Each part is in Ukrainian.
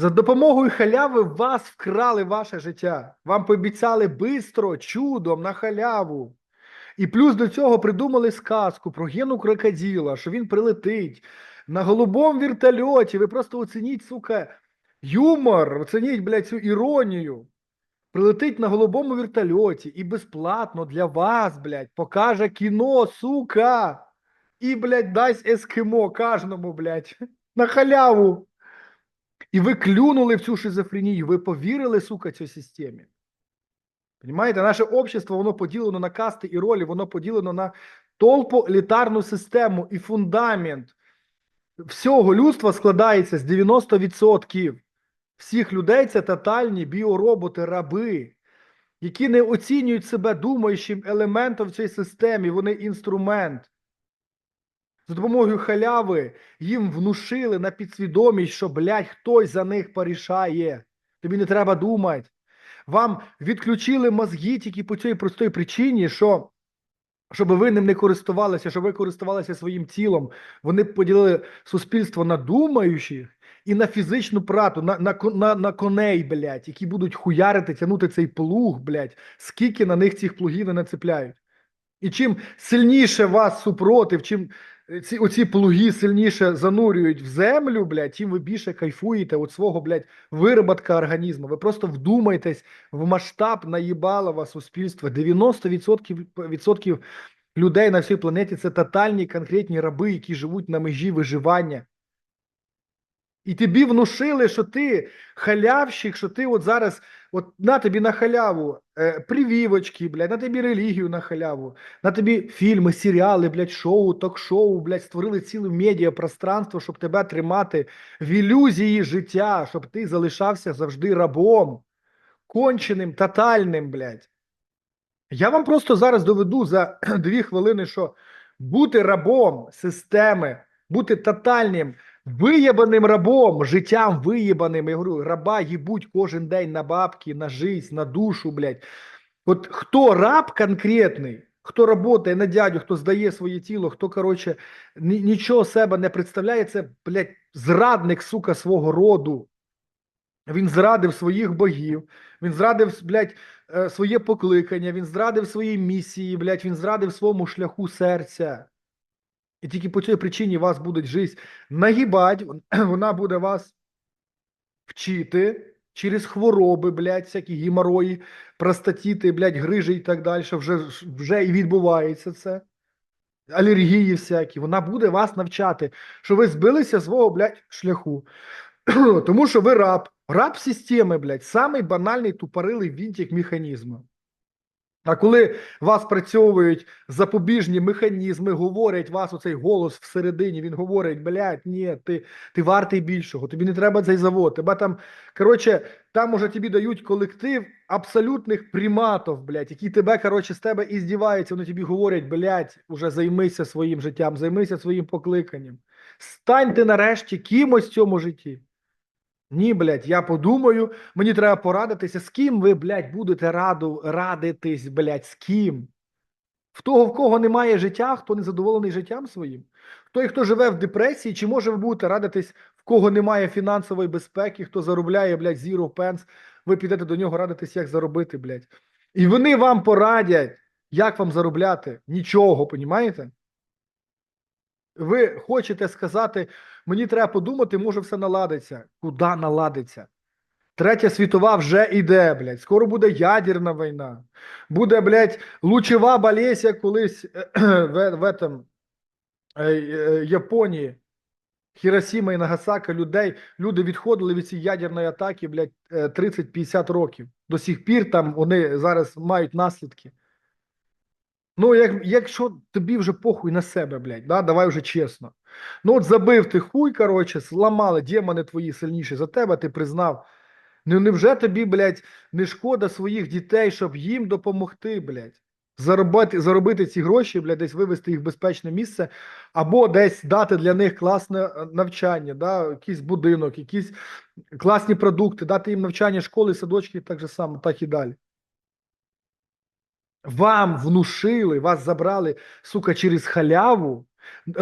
За допомогою халяви вас вкрали ваше життя. Вам пообіцяли бистро, чудом, на халяву. І плюс до цього придумали сказку про Гену крокодила, що він прилетить на голубому вертольоті. Ви просто оцініть, сука, юмор, оцініть, блядь, цю іронію. Прилетить на голубому вертольоті і безплатно для вас, блядь, покаже кіно, сука. І, блядь, дасть ескимо кожному, блядь, на халяву. І ви клюнули в цю шизофренію, ви повірили, сука, цій системі. Понимаєте, наше общество, воно поділено на касти і ролі, воно поділено на толпо-елітарну систему і фундамент всього людства складається з 90% всіх людей це тотальні біороботи, раби, які не оцінюють себе думаючим елементом в цій системі, вони інструмент. За допомогою халяви їм внушили на підсвідомість, що, блядь, хтось за них порішає. Тобі не треба думати. Вам відключили мозги тільки по цій простій причині, що щоб ви ним не користувалися, щоб ви користувалися своїм тілом. Вони поділили суспільство на думаючих і на фізичну прату, на, на, на, на коней, блядь, які будуть хуярити, тягнути цей плуг, блядь, скільки на них цих плугів не нацепляють. І чим сильніше вас супротив, чим е, ці оці плуги сильніше занурюють в землю, блядь, тим ви більше кайфуєте від свого, блядь, вироботка організму. Ви просто вдумайтесь в масштаб наїбалого суспільства. 90% відсотків людей на всій планеті це тотальні конкретні раби, які живуть на межі виживання. І тобі внушили, що ти халявщик, що ти от зараз, от на тобі на халяву е, прививочки, блядь, на тобі релігію на халяву, на тобі фільми, серіали, блядь, шоу, ток-шоу, блядь, створили ціле медіапространство, щоб тебе тримати в ілюзії життя, щоб ти залишався завжди рабом, конченим, тотальним, блядь. Я вам просто зараз доведу за дві хвилини, що бути рабом системи, бути тотальним, виєбаним рабом, життям виєбаним, я говорю, раба їбуть кожен день на бабки, на жизнь, на душу, блядь. От хто раб конкретний, хто працює на дядю, хто здає своє тіло, хто, коротше, нічого себе не представляє, це, блядь, зрадник, сука, свого роду. Він зрадив своїх богів, він зрадив, блядь, е, своє покликання, він зрадив свої місії, блядь, він зрадив своєму шляху серця. І тільки по цій причині вас будуть жизнь нагибать, вона буде вас вчити через хвороби, блядь, всякі геморої, простатіти, блядь, грижі і так далі. Вже, вже і відбувається це. Алергії всякі. Вона буде вас навчати, що ви збилися свого, блядь, шляху. Тому що ви раб. Раб системи, блядь, самий банальний тупорилий вінтик механізму. А коли вас працьовують запобіжні механізми, говорять вас оцей голос всередині, він говорить, блядь, ні, ти, ти вартий більшого, тобі не треба цей завод. Тебе там, коротше, там уже тобі дають колектив абсолютних приматов, блядь, які тебе, коротше, з тебе і здіваються, вони тобі говорять, блядь, уже займися своїм життям, займися своїм покликанням. Стань ти нарешті кимось в цьому житті. Ні, блядь, я подумаю, мені треба порадитися, з ким ви, блядь, будете раду, радитись, блядь, з ким? В того, в кого немає життя, хто не задоволений життям своїм? Той, хто живе в депресії, чи може ви будете радитись, в кого немає фінансової безпеки, хто заробляє, блядь, zero pence, ви підете до нього радитись, як заробити, блядь. І вони вам порадять, як вам заробляти. Нічого, понімаєте? Ви хочете сказати, мені треба подумати, може все наладиться. Куди наладиться? Третя світова вже йде, блядь. Скоро буде ядерна війна. Буде, блядь, лучова болезнь, колись в, в этом, е, е, Японії. Хіросіма і Нагасака людей, люди відходили від цієї ядерної атаки, блядь, е, 30-50 років. До сих пір там вони зараз мають наслідки. Ну, як, якщо тобі вже похуй на себе, блядь, да, давай вже чесно. Ну, от забив ти хуй, коротше, зламали, демони твої сильніші за тебе, ти признав. Ну, невже тобі, блядь, не шкода своїх дітей, щоб їм допомогти, блядь? Заробити, заробити ці гроші, блядь, десь вивести їх в безпечне місце, або десь дати для них класне е, навчання, да, якийсь будинок, якісь класні продукти, дати їм навчання школи, садочки, так же само, так і далі. Вам внушили, вас забрали, сука, через халяву,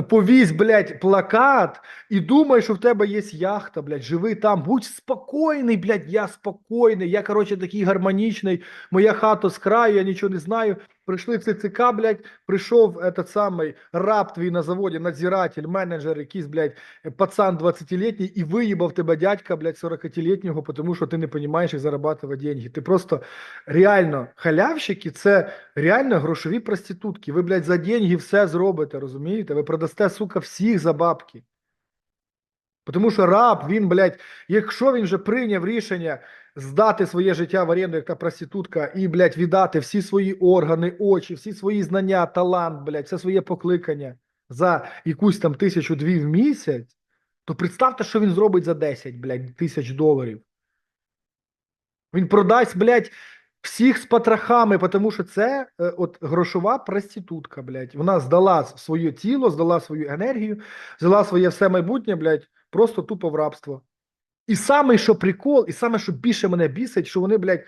повісь, блядь, плакат і думай, що в тебе є яхта, блядь, живи там, будь спокійний, блядь, я спокійний, я, короче, такий гармонічний, моя хата з краю, я нічого не знаю. Прийшли ЦЦК, блядь, прийшов этот самий раб твій на заводі, надзиратель, менеджер, якийсь, блядь, пацан 20-летній і виїбав тебе дядька, блядь, 40-летнього, тому що ти не розумієш, як зарабатувати деньги. Ти просто реально халявщики, це реально грошові проститутки. Ви, блядь, за деньги все зробите, розумієте? Ви продасте, сука, всіх за бабки. Тому що раб, він, блядь, якщо він вже прийняв рішення здати своє життя в оренду як та проститутка і, блядь, віддати всі свої органи, очі, всі свої знання, талант, блядь, все своє покликання за якусь там тисячу-дві в місяць, то представте, що він зробить за 10, блядь, тисяч доларів. Він продасть, блядь, всіх з потрохами, тому що це е, от грошова проститутка, блядь. Вона здала своє тіло, здала свою енергію, взяла своє все майбутнє, блядь, просто тупо в рабство. І саме, що прикол, і саме, що більше мене бісить, що вони, блядь,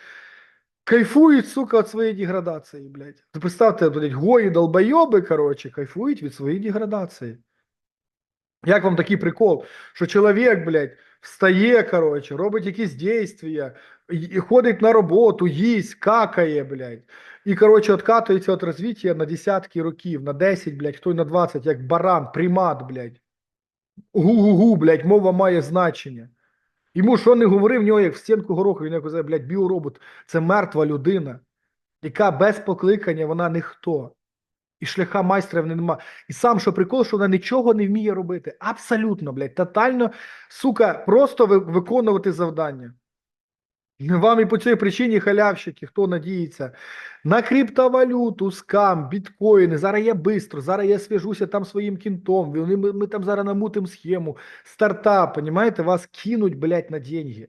кайфують, сука, від своєї деградації, блядь. Представте, блядь, гої долбойоби, коротше, кайфують від своєї деградації. Як вам такий прикол, що чоловік, блядь, встає, коротше, робить якісь дійства, і, ходить на роботу, їсть, какає, блядь. І, коротше, откатується від розвиття на десятки років, на 10, блядь, хто й на 20, як баран, примат, блядь. Гу-гу-гу, блядь, мова має значення. Йому що не говорив, в нього як в стінку гороху, він як казав, блядь, біоробот. Це мертва людина, яка без покликання, вона ніхто. І шляха майстра в неї нема. І сам що прикол, що вона нічого не вміє робити. Абсолютно, блядь, тотально, сука, просто виконувати завдання. Вам і по цій причині халявщики, хто надіється на криптовалюту, скам, біткоїни. Зараз я бистро, зараз я свяжуся там своїм кінтом. Ми, ми там зараз намутим схему. Стартап, понімаєте, вас кинуть, блядь, на деньги.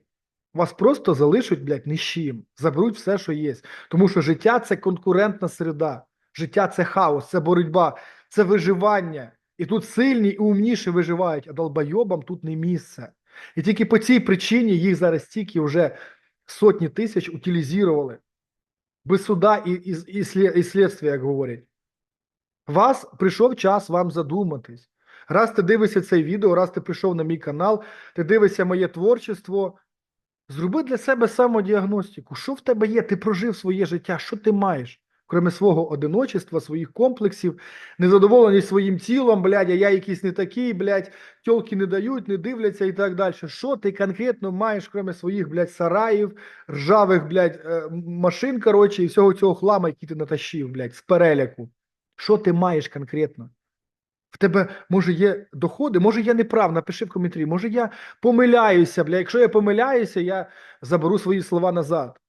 Вас просто залишать, блядь, ні з чим. Заберуть все, що є. Тому що життя це конкурентна середа. Життя це хаос, це боротьба, це виживання. І тут сильні і умніші виживають, а долбойобам тут не місце. І тільки по цій причині їх зараз стільки вже сотні тисяч утилізували. Без суда і, і, і, і слідства, як говорять. Вас прийшов час вам задуматись. Раз ти дивишся це відео, раз ти прийшов на мій канал, ти дивишся моє творчество. Зроби для себе самодіагностику. Що в тебе є? Ти прожив своє життя, що ти маєш? Крім свого одиночества, своїх комплексів, незадоволеність своїм тілом, блядь, а я якийсь не такий, блядь, тьолки не дають, не дивляться і так далі. Що ти конкретно маєш, крім своїх, блядь, сараїв, ржавих, блядь, е, машин, коротше, і всього цього хлама, який ти натащив, блядь, з переляку? Що ти маєш конкретно? В тебе, може, є доходи, може, я не прав, напиши в коментарі, може, я помиляюся, бля. Якщо я помиляюся, я заберу свої слова назад.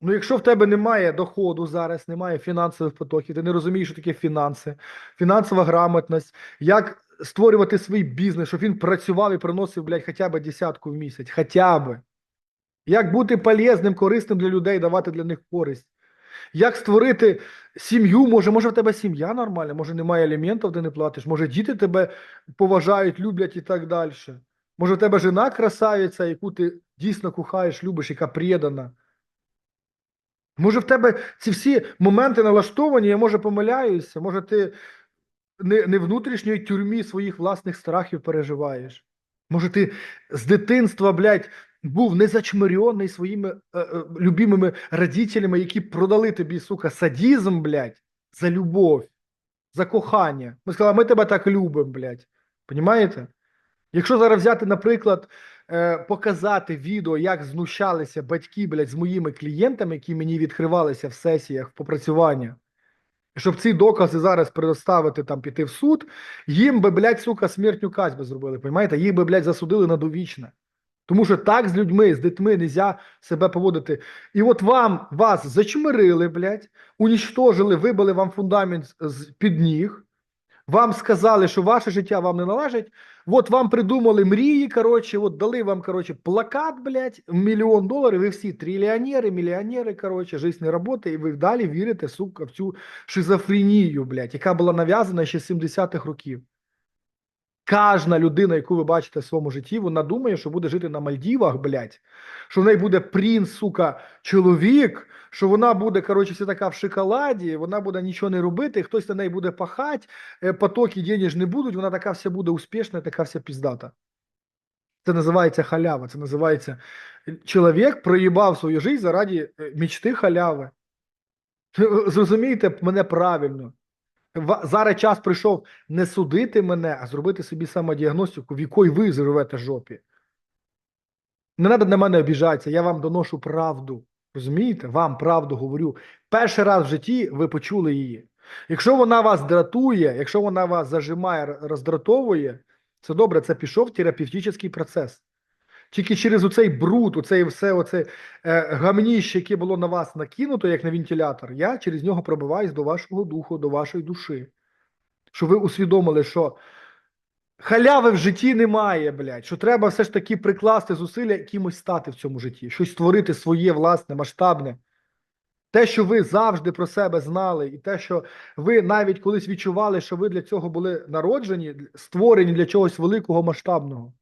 Ну, якщо в тебе немає доходу зараз, немає фінансових потоків, ти не розумієш, що таке фінанси, фінансова грамотність, як створювати свій бізнес, щоб він працював і приносив, блядь, хоча б десятку в місяць, хоча б. Як бути полезним, корисним для людей, давати для них користь. Як створити сім'ю, може, може в тебе сім'я нормальна, може немає аліментів, ти не платиш, може діти тебе поважають, люблять і так далі. Може, в тебе жена красавиця, яку ти дійсно кохаєш, любиш, яка предана. Може, в тебе ці всі моменти налаштовані, я може помиляюся, може, ти не, не внутрішньої тюрмі своїх власних страхів переживаєш. Може, ти з дитинства, блядь, був незачмирьоний своїми е, е, любимими родителями, які продали тобі, сука, садізм, блядь, за любов, за кохання. Ми сказали, ми тебе так любимо, блядь. Понімаєте? Якщо зараз взяти, наприклад, е, показати відео, як знущалися батьки, блядь, з моїми клієнтами, які мені відкривалися в сесіях в попрацювання, щоб ці докази зараз предоставити там піти в суд, їм би, блядь, сука, смертню казнь би зробили, понімаєте? Їх би, блядь, засудили на довічне. Тому що так з людьми, з дітьми не можна себе поводити. І от вам вас зачмирили, блядь, унічтожили, вибили вам фундамент з під ніг. Вам сказали, що ваше життя вам не належить. От вам придумали мрії, коротше, от дали вам, коротше, плакат, блядь, мільйон доларів, ви всі трильйонери, мільйонери, коротше, життя не роботи, і ви далі вірите, сука, в цю шизофренію, блядь, яка була нав'язана ще з 70-х років. Кожна людина, яку ви бачите в своєму житті, вона думає, що буде жити на Мальдівах, блядь, що в неї буде принц, сука, чоловік, що вона буде, коротше, вся така в шоколаді, вона буде нічого не робити, хтось на неї буде пахати, е, потоки денеж не будуть, вона така вся буде успішна, така вся піздата. Це називається халява, це називається е, чоловік проїбав свою життя заради е, мечти халяви. Зрозумійте мене правильно. Зараз час прийшов не судити мене, а зробити собі самодіагностику, в якої ви живете жопі. Не треба на мене обіжатися, я вам доношу правду. Розумієте? Вам правду говорю. Перший раз в житті ви почули її. Якщо вона вас дратує, якщо вона вас зажимає, роздратовує, це добре, це пішов терапевтичний процес. Тільки через оцей бруд, оцей все, оце е, гамніще, яке було на вас накинуто, як на вентилятор, я через нього пробиваюсь до вашого духу, до вашої душі. Щоб ви усвідомили, що халяви в житті немає, блядь, що треба все ж таки прикласти зусилля якимось стати в цьому житті, щось створити своє власне, масштабне. Те, що ви завжди про себе знали, і те, що ви навіть колись відчували, що ви для цього були народжені, створені для чогось великого масштабного,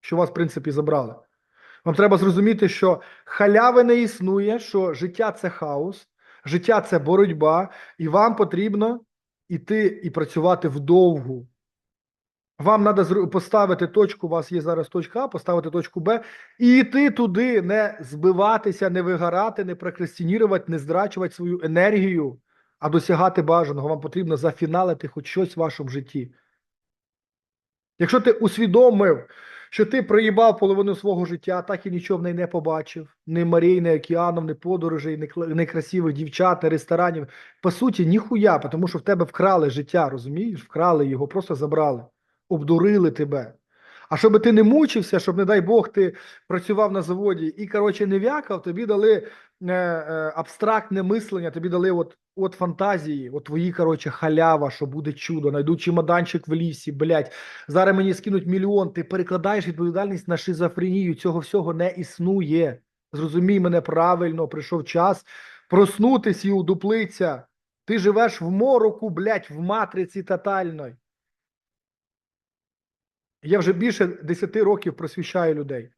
що вас, в принципі, забрали. Вам треба зрозуміти, що халяви не існує, що життя це хаос, життя це боротьба, і вам потрібно іти і працювати вдовгу. Вам треба поставити точку, у вас є зараз точка А, поставити точку Б і йти туди, не збиватися, не вигорати, не прокрастинувати, не здрачувати свою енергію, а досягати бажаного. Вам потрібно зафіналити хоч щось в вашому житті. Якщо ти усвідомив, що ти проїбав половину свого життя, так і нічого в неї не побачив, ні морей, ні океанів, ні подорожей, ні красивих дівчат, ні ресторанів. По суті, ніхуя, тому що в тебе вкрали життя, розумієш? Вкрали його, просто забрали, обдурили тебе. А щоб ти не мучився, щоб, не дай Бог, ти працював на заводі і, коротше, не вякав, тобі дали е, е, абстрактне мислення, тобі дали от, от фантазії, от твої, коротше, халява, що буде чудо, найдуть чемоданчик в лісі, блядь, зараз мені скинуть мільйон, ти перекладаєш відповідальність на шизофренію, цього всього не існує. Зрозумій мене правильно, прийшов час проснутись і удуплиться. Ти живеш в мороку, блядь, в матриці тотальної. Я вже більше 10 років просвіщаю людей.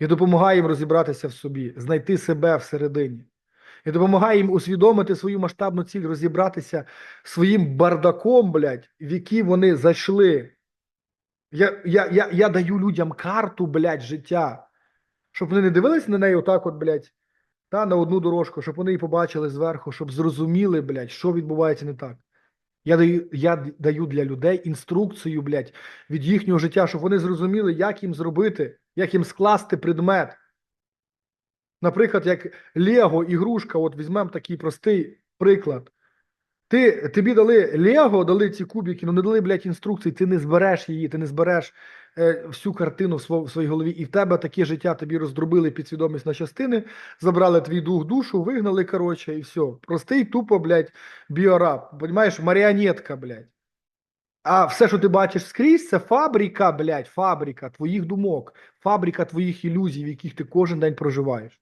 Я допомагаю їм розібратися в собі, знайти себе всередині. Я допомагаю їм усвідомити свою масштабну ціль, розібратися своїм бардаком, блядь, в який вони зайшли. Я, я, я, я даю людям карту, блядь, життя, щоб вони не дивились на неї отак, от, блядь, та, на одну дорожку, щоб вони її побачили зверху, щоб зрозуміли, блядь, що відбувається не так. Я даю, я даю для людей інструкцію, блядь, від їхнього життя, щоб вони зрозуміли, як їм зробити, як їм скласти предмет. Наприклад, як Лего, ігрушка, от візьмемо такий простий приклад. Ти, тобі дали Лего, дали ці кубики, ну не дали, блядь, інструкції, ти не збереш її, ти не збереш всю картину в, своїй голові, і в тебе таке життя тобі роздробили підсвідомість на частини, забрали твій дух душу, вигнали, коротше, і все. Простий, тупо, блядь, біораб. Понімаєш, маріонетка, блядь. А все, що ти бачиш скрізь, це фабрика, блядь, фабрика твоїх думок, фабрика твоїх ілюзій, в яких ти кожен день проживаєш.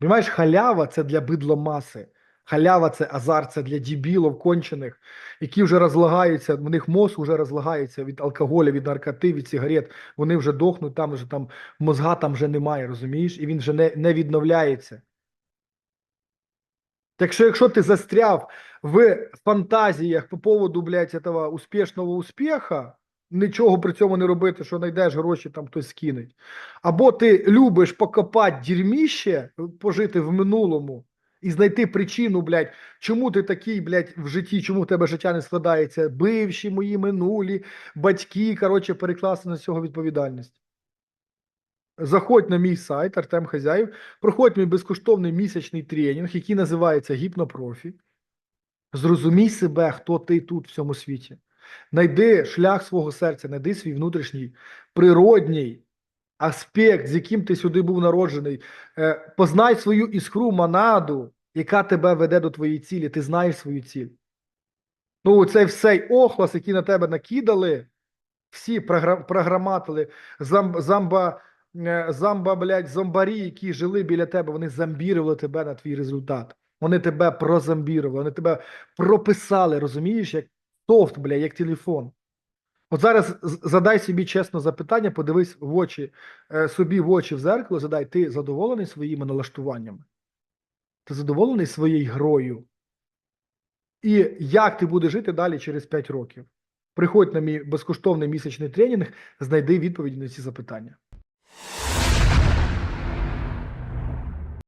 Понимаєш, халява це для бидломаси. Халява це азарт, це для дібілов кончених, які вже розлагаються, в них мозг вже розлагається від алкоголя, від наркоти, від сигарет. Вони вже дохнуть, там вже там мозга там вже немає, розумієш? І він вже не, не відновляється. Так що, якщо ти застряв в фантазіях по поводу, блядь, этого успішного успіха, нічого при цьому не робити, що знайдеш гроші, там хтось скинеть. Або ти любиш покопати дерьміще, пожити в минулому і знайти причину, блядь, чому ти такий, блядь, в житті, чому в тебе життя не складається, бивші мої минулі, батьки, коротше, перекласти на цього відповідальність. Заходь на мій сайт Артем Хазяїв, проходь мій безкоштовний місячний тренінг, який називається Гіпнопрофі. Зрозумій себе, хто ти тут в цьому світі. Найди шлях свого серця, найди свій внутрішній природній аспект, з яким ти сюди був народжений. Е, Познай свою іскру манаду, яка тебе веде до твоєї цілі. Ти знаєш свою ціль. Ну, цей всей охлас, який на тебе накидали, всі програматили, замба, е, замба, блядь, зомбарі, які жили біля тебе, вони зомбірували тебе на твій результат. Вони тебе прозомбірували, вони тебе прописали, розумієш, як софт, блядь, як телефон. От зараз задай собі чесно запитання, подивись в очі е, собі в очі в зеркало, задай, ти задоволений своїми налаштуваннями? Ти задоволений своєю грою? І як ти будеш жити далі через 5 років? Приходь на мій безкоштовний місячний тренінг, знайди відповіді на ці запитання.